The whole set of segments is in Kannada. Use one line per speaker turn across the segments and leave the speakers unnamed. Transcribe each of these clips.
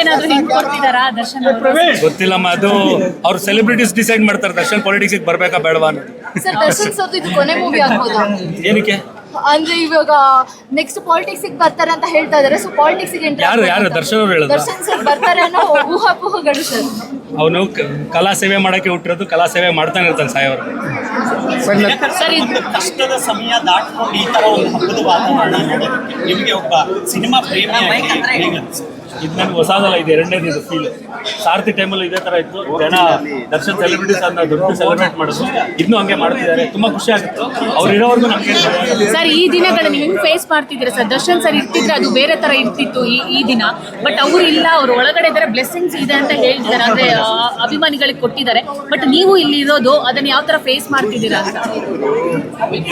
ಏನಾದ್ರು ಹಿಂಗ್ ಕೊಡ್ತಿದಾರಾ ದರ್ಶನ್ ಅವ್ರು?
ಗೊತ್ತಿಲ್ಲಮ್ಮ ಅದು ಅವ್ರು ಸೆಲೆಬ್ರಿಟೀಸ್ ಡಿಸೈಡ್ ಮಾಡ್ತಾರೆ. ದರ್ಶನ್ ಪಾಲಿಟಿಕ್ಸ್ ಬರ್ಬೇಕಾ ಬೇಡವಾ ಅನ್ನೋದು.
ಸರ್ ದರ್ಶನ್ ಸರ್ದು ಇದು ಕೊನೆ ಮೂವಿ ಆಗ್ಬೋದಾ.
ಏನಕ್ಕೆ?
ಅಂದ್ರೆ ಇವಾಗ ನೆಕ್ಸ್ಟ್ ಪಾಲಿಟಿಕ್ಸ್ ಬರ್ತಾರೆ ಅಂತ ಹೇಳ್ತಾ ಇದಾರೆ. ಸೊ ಪಾಲಿಟಿಕ್ಸ್
ಯಾರು ಯಾರು? ದರ್ಶನ್ ಅವ್ರು ಹೇಳೋದು.
ದರ್ಶನ್ ಸರ್ ಬರ್ತಾರೆ ಅನ್ನೋ ಊಹಾಪೋಹಗಳು ಸರ್.
ಅವನು ಕಲಾ ಸೇವೆ ಮಾಡಕ್ಕೆ ಹುಟ್ಟಿರೋದು ಕಲಾ ಸೇವೆ ಮಾಡ್ತಾನೆ ಇರ್ತಾನೆ ಸಾಯವರು
ಸರ್ ಸರಿ
ಒಂದು ಕಷ್ಟದ ಸಮಯ ದಾಟ್ಕೊಂಡು ಈ ತರ ಒಂದು ಹಬ್ಬದ ವಾತಾವರಣ ನೋಡೋದಕ್ಕೆ ನಿಮಗೆ ಒಬ್ಬ ಸಿನಿಮಾ ಪ್ರೇಮಿ ಹೇಗೆ ಅನ್ಸುತ್ತೆ?
ಇದು ನನಗೆ ಹೊಸದಲ್ಲ ಇದು ಎರಡನೇ ದಿನ ಫೀಲ್ ಸಾರಥಿ ಟೈಮಲ್ಲಿ ಇದೇ ಥರ ಇತ್ತು. ಜನ ದರ್ಶನ್ ಸೆಲೆಬ್ರಿಟೀಸ್ ಅನ್ನ ದೊಡ್ಡ ಸೆಲೆಬ್ರೇಟ್ ಮಾಡೋದು ಇನ್ನೂ ಹಂಗೆ ಮಾಡ್ತಿದ್ದಾರೆ. ತುಂಬಾ ಖುಷಿ ಆಗುತ್ತೆ. ಅವ್ರು ಇರೋವರೆಗೂ ನಮಗೆ
ಸರ್ ಈ ದಿನಗಳನ್ನು ಹೆಂಗೆ ಫೇಸ್ ಮಾಡ್ತಿದ್ದೀರಾ ಸರ್? ದರ್ಶನ್ ಸರ್ ಇರ್ತಿದ್ರೆ ಅದು ಬೇರೆ ತರ ಇರ್ತಿತ್ತು ಈ ಈ ದಿನ. ಬಟ್ ಅವರು ಇಲ್ಲ ಅವ್ರ ಒಳಗಡೆ ಇದ್ದಾರೆ ಬ್ಲೆಸ್ಸಿಂಗ್ಸ್ ಇದೆ ಅಂತ ಹೇಳ್ತಿದ್ದಾರೆ. ಅಂದರೆ ಅಭಿಮಾನಿಗಳಿಗೆ ಕೊಟ್ಟಿದ್ದಾರೆ. ಬಟ್ ನೀವು ಇಲ್ಲಿ ಇರೋದು ಅದನ್ನು ಯಾವ ತರ ಫೇಸ್ ಮಾಡ್ತಿದ್ದೀರಾ ಅಂತ?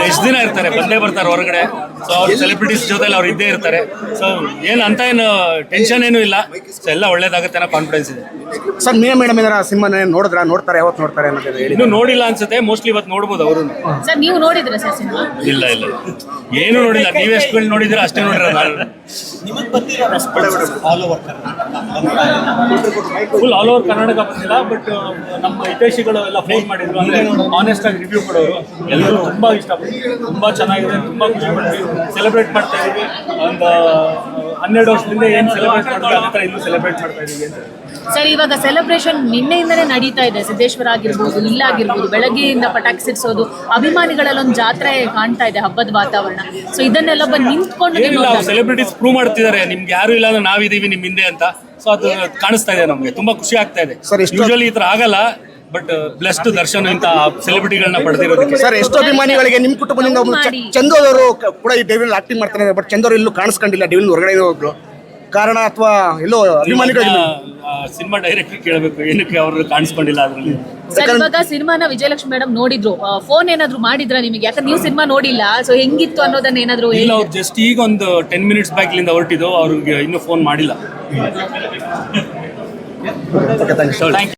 ಎಷ್ಟು ದಿನ ಇರ್ತಾರೆ? ಬಂದೇ ಬರ್ತಾರೆ ಹೊರಗಡೆ. ಸೊ ಅವ್ರು ಸೆಲೆಬ್ರಿಟೀಸ್ ಜೊತೆಲಿ ಅವ್ರು ಇದ್ದೇ ಇರ್ತಾರೆ. ಸೊ ಏನು ಅಂತ ಏನು ಟೆನ್ಷನ್ ಏನೂ ಇಲ್ಲ. ಸೊ ಎಲ್ಲ ಒಳ್ಳೇದಾಗುತ್ತೆ ಅನ್ನೋ ಕಾನ್ಫಿಡೆನ್ಸ್ ಇದೆ.
ಸರ್ ನೀವು ಮೇಡಮ್ ಏನಾರ ಸಿನಿಮಾ ನೋಡಿದ್ರ? ನೋಡ್ತಾರೆ ಯಾವತ್ತು ನೋಡ್ತಾರೆ ಅನ್ನೋದು ಹೇಳಿ
ಇನ್ನೂ ನೋಡಿಲ್ಲ ಅನ್ಸುತ್ತೆ. ಮೋಸ್ಟ್ಲಿ ಇವತ್ತು ನೋಡ್ಬೋದು ಅವರು.
ಸರ್ ನೀವು ನೋಡಿದ್ರ ಸರ್ ಸಿನಿಮಾ?
ಇಲ್ಲ ಇಲ್ಲ. ಏನು ನೋಡಿಲ್ಲ. ನೀವು ಎಷ್ಟು ನೋಡಿದ್ರೆ ಅಷ್ಟೇ ನೋಡಿರ ನಾನು.
ನಿಮಗೆ ಬಂದಿರೋ response all over Karnataka.
Full all over Karnataka ಬಂದಿಲ್ಲ ಬಟ್ ನಮ್ಮ ಹಿತೈಷಿಗಳು ಎಲ್ಲ ಫೋನ್ ಮಾಡಿದ್ರು. ಅಂದ್ರೆ ಆನೆಸ್ಟ್ ಆಗಿ ರಿವ್ಯೂ ಕೊಡೋರು. ಎಲ್ಲರೂ ತುಂಬಾ ಇಷ್ಟಪಟ್ಟು ತುಂಬಾ ಚೆನ್ನಾಗಿದೆ ತುಂಬಾ ಖುಷಿ ಪಡ್ತೀವಿ. ಸೆಲೆಬ್ರೇಟ್ ಮಾಡ್ತಾ ಇದೀವಿ ಒಂದು ಹನ್ನೆರಡು ವರ್ಷದಿಂದ ಏನು ಸೆಲೆಬ್ರೇಟ್ ಥರ ಸೆಲೆಬ್ರೇಟ್ ಮಾಡ್ತಾ ಇದೀವಿ ಅಂತ.
ಸರ್ ಇವಾಗ ಸೆಲೆಬ್ರೇಷನ್ ನಿನ್ನೆಯಿಂದಲೇ ನಡೀತಾ ಇದೆ. ಸಿದ್ದೇಶ್ವರ ಆಗಿರ್ಬೋದು ಇಲ್ಲಾಗಿರ್ಬೋದು ಬೆಳಗ್ಗೆಯಿಂದ ಪಟಾಕಿ ಸಿಡಿಸೋದು ಅಭಿಮಾನಿಗಳಲ್ಲಿ ಒಂದು ಜಾತ್ರೆ ಕಾಣ್ತಾ ಇದೆ ಹಬ್ಬದ ವಾತಾವರಣ. ಸೊ ಇದನ್ನೆಲ್ಲ ಬಂದು ನಿಂತ್ಕೊಂಡು
ಸೆಲೆಬ್ರಿಟೀಸ್ ಪ್ರೂವ್ ಮಾಡ್ತಿದ್ದಾರೆ. ನಿಮ್ಗೆ ಯಾರು ಇಲ್ಲ ಅಂದ್ರೆ ನಾವಿದೀವಿ ನಿಮ್ ಹಿಂದೆ ಅಂತ. ಸೊ ಅದು ಕಾಣಿಸ್ತಾ ಇದೆ ನಮಗೆ. ತುಂಬಾ ಖುಷಿ ಆಗ್ತಾ ಇದೆ. ಯೂಶಲಿ ಈ ತರ ಆಗಲ್ಲ. ಬಟ್ ಬ್ಲೆಸ್ಡ್ ದರ್ಶನ್ ಇಂತ ಸೆಲೆಬ್ರಿಟಿಗಳನ್ನ ಪಡೆದಿರೋದಕ್ಕೆ.
ಸರ್ ಎಷ್ಟು ಅಭಿಮಾನಿಗಳಿಗೆ ನಿಮ್ಮ ಕುಟುಂಬದಿಂದ ಒಬ್ಬರು ಚಂದು ಅವರು ಕೂಡ ಈ ಡೆವಿಲ್ ಆಕ್ಟಿಂಗ್ ಮಾಡ್ತಾರೆ ಬಟ್ ಚಂದೋರು ಎಲ್ಲೂ ಕಾಣಿಸ್ಕೊಂಡಿಲ್ಲ ಡೇವಿನ್ ಹೊರಗಡೆ ಹೋಗ್ರು ಕಾರಣ ಅಥವಾ ಎಲ್ಲೋ ಅಭಿಮಾನಿಗಳು
ಸಿನಿಮಾ ಡೈರೆಕ್ಟ್ ಕೇಳಬೇಕು ಏನಕ್ಕೆ ಅವರು ಕಾಣಿಸ್ಕೊಂಡಿಲ್ಲ ಅದರಲ್ಲಿ.
ಸರ್ ಇವಾಗ ಸಿನಿಮಾನ ವಿಜಯಲಕ್ಷ್ಮಿ ಮೇಡಮ್ ನೋಡಿದ್ರು. ಫೋನ್ ಏನಾದ್ರು ಮಾಡಿದ್ರ ನಿಮಗೆ? ಯಾಕಂದ್ರೆ ನೀವು ಸಿನಿಮಾ ನೋಡಿಲ್ಲ ಸೊ ಹೆಂಗಿತ್ತು ಅನ್ನೋದನ್ನ ಏನಾದ್ರು
ಇಲ್ಲ ಅವ್ರು ಜಸ್ಟ್ ಈಗ ಒಂದು ಟೆನ್ ಮಿನಿಟ್ಸ್ ಬ್ಯಾಕ್ ಇಲ್ಲಿಂದ ಹೊರಟಿದ್ದು ಅವ್ರಿಗೆ ಇನ್ನೂ ಫೋನ್ ಮಾಡಿಲ್ಲ.